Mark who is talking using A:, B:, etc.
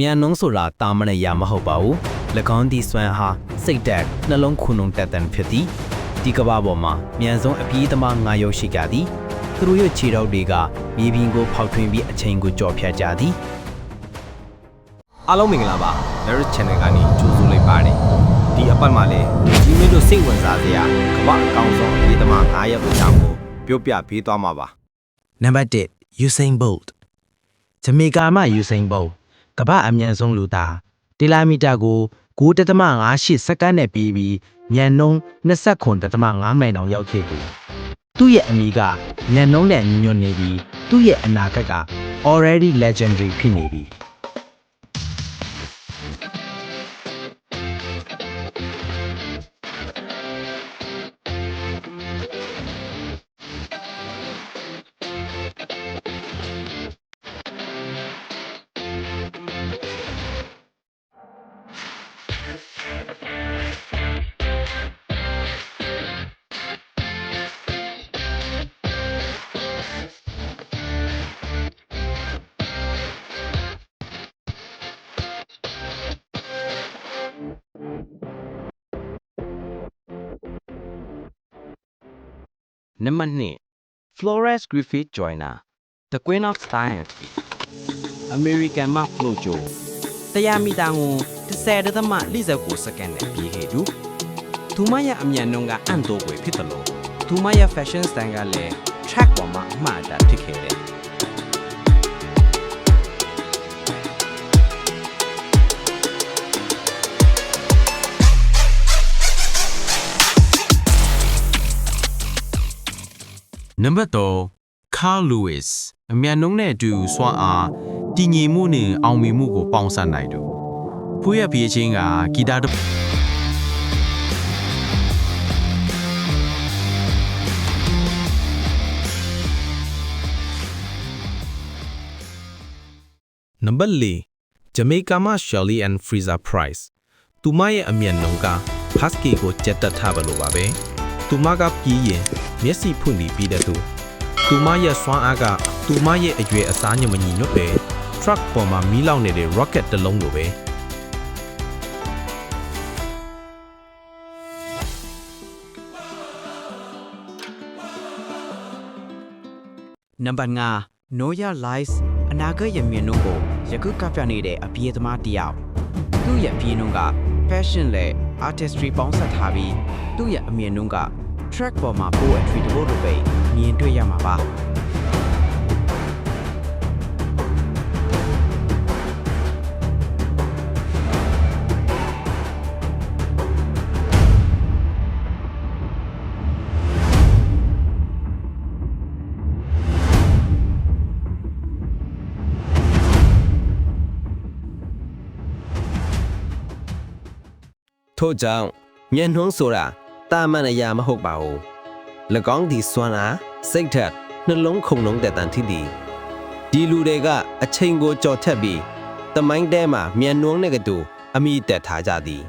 A: မြန်နှုံးဆိုတာတာမန်ရမဟုတ်ပါဘူး၎င်းဒီစွမ်းဟာစိတ်တက်နှလုံးခုန်နှုံတက်တန်ဖြစ်သည်ဒီကမ္ဘာပေါ်မှာမြန်ဆုံးအပြေးသမား၅ရုပ်ရှိကြသည်သူတို့ရဲ့ခြေထောက်တွေကမြေပြင်ကိုဖောက်ထွင်းပြီးအချိန်ကိုကြော်ဖြတ်ကြသည်
B: အားလုံးမင်္ဂလာပါ Merit Channel ကနေကြိုဆိုလိုက်ပါတယ်ဒီအပတ်မှာလည်းဒီမင်းတို့စိတ်ဝင်စားစရာကမ္ဘာအကောင်ဆုံးအရေးသမား9ရပ်အကြောင်းကိုပြောပြပေးသွားမှာပါ
C: နံပါတ်1 Usain Bolt ဂျမေကာမှ Usain Bolt ကမ္ဘာအမြန်ဆုံးလူသားတီလာမီတာကို9.58စက္ကန့်နဲ့ပြီးပြီးမြန်နှုန်း29.5မိုင်တောင်ရောက်ခဲ့ပြီသူ့ရဲ့အမည်ကမြန်နှုန်းနဲ့ညီညွတ်နေပြီးသူ့ရဲ့အနာဂတ်က already legendary ဖြစ်နေပြီ
D: နံပါတ်2 Flores Griffith Joyner The Queen of Science American Mark Flojo 100မီတာကို10.49စက္ကန့်နဲ့ပြေးခဲ့သူသူမရဲ့အမြန်နှုန်းကအံ့တိုးွယ်ဖြစ်တယ်လို့သူမရဲ့ fashion style ကလည်း track ပေါ်မှာအမှားအတာဖြစ်ခဲ့တယ်
E: နံပါတ်3 Carl Lewis အမြန်နှုံးနဲ့အတူစွမ်းအားတည်ငြိမ်မှုနဲ့အောင်မြင်မှုကိုပေါင်းစပ်နိုင်သူဖွေးရပြေးချင်းကဂီတာတစ်
F: နံပါတ်၄ဂျမေကာမှ Shelly and Freezer Price သူမရဲ့အမျက်နှုံက Husky ကိုကြက်တက်ထားပါလို့ပါပဲ သူမကပြီးရင်မျက်စိဖွင့်ပြီးပြီးတဲ့သူသူမရဲ့စွမ်းအားကသူမရဲ့အရွယ်အစားညမညီညွတ်ပဲ truck ပေါ်မှာမီးလောင်နေတဲ့ rocket တစ်လုံးလိုပဲ
D: နံပါတ်5 Noya Lies အနာဂတ်ရဲ့မြင်နှုန်းကိုယခုကပြနေတဲ့အပြေးသမားတစ်ယောက်သူ့ရဲ့အပြေးနှုန်းက fashion နဲ့ artistry ပေါင်းစပ်ထားပြီးသူ့ရဲ့အမြင်နှုန်းက track ပေါ်မှာပို့အထွေတဖို့လိုပဲမြင်တွေ့ရမှာပါ
B: ထို့ကြောင့်မျက်နှုံးဆိုတာတာမန်အရာမဟုတ်ပါဘူး၎င်းဒီစွမ်းအားစိတ်ထက်နှလုံးခုန်လုံးတက်တန်ထီသည်ဒီလူတွေကအချိန်ကိုကြော်ထက်ပြီးတမိုင်းတဲမှာမျက်နှုံးနဲ့ကတူအမိတက်ထားကြသည်